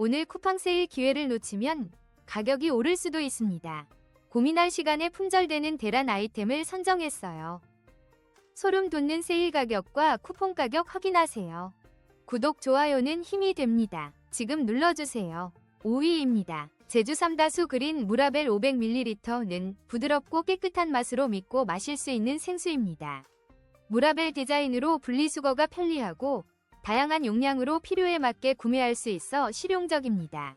오늘 쿠팡 세일 기회를 놓치면 가격이 오를 수도 있습니다. 고민할 시간에 품절되는 대란 아이템을 선정했어요. 소름 돋는 세일 가격과 쿠폰 가격 확인하세요. 구독, 좋아요는 힘이 됩니다. 지금 눌러주세요. 5위입니다. 제주 삼다수 그린 무라벨 500ml는 부드럽고 깨끗한 맛으로 믿고 마실 수 있는 생수입니다. 무라벨 디자인으로 분리수거가 편리하고 다양한 용량으로 필요에 맞게 구매할 수 있어 실용적입니다.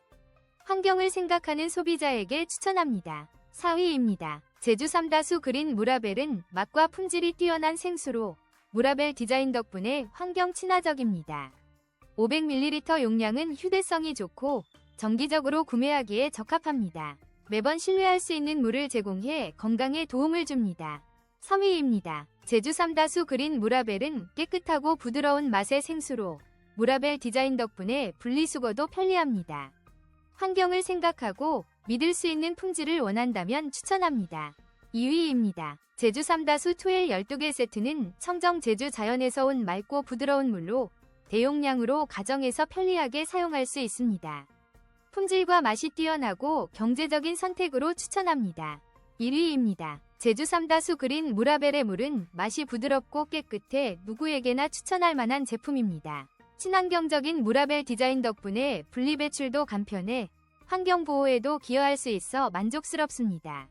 환경을 생각하는 소비자에게 추천합니다. 4위입니다. 제주 삼다수 그린 무라벨은 맛과 품질이 뛰어난 생수로 무라벨 디자인 덕분에 환경 친화적입니다. 500ml 용량은 휴대성이 좋고 정기적으로 구매하기에 적합합니다. 매번 신뢰할 수 있는 물을 제공해 건강에 도움을 줍니다. 3위입니다. 제주 삼다수 그린 무라벨은 깨끗하고 부드러운 맛의 생수로 무라벨 디자인 덕분에 분리수거도 편리합니다. 환경을 생각하고 믿을 수 있는 품질을 원한다면 추천합니다. 2위입니다. 제주 삼다수 투엘 12개 세트는 청정 제주 자연에서 온 맑고 부드러운 물로 대용량으로 가정에서 편리하게 사용할 수 있습니다. 품질과 맛이 뛰어나고 경제적인 선택으로 추천합니다. 1위입니다. 제주 삼다수 그린 무라벨의 물은 맛이 부드럽고 깨끗해 누구에게나 추천할 만한 제품입니다. 친환경적인 무라벨 디자인 덕분에 분리배출도 간편해 환경보호에도 기여할 수 있어 만족스럽습니다.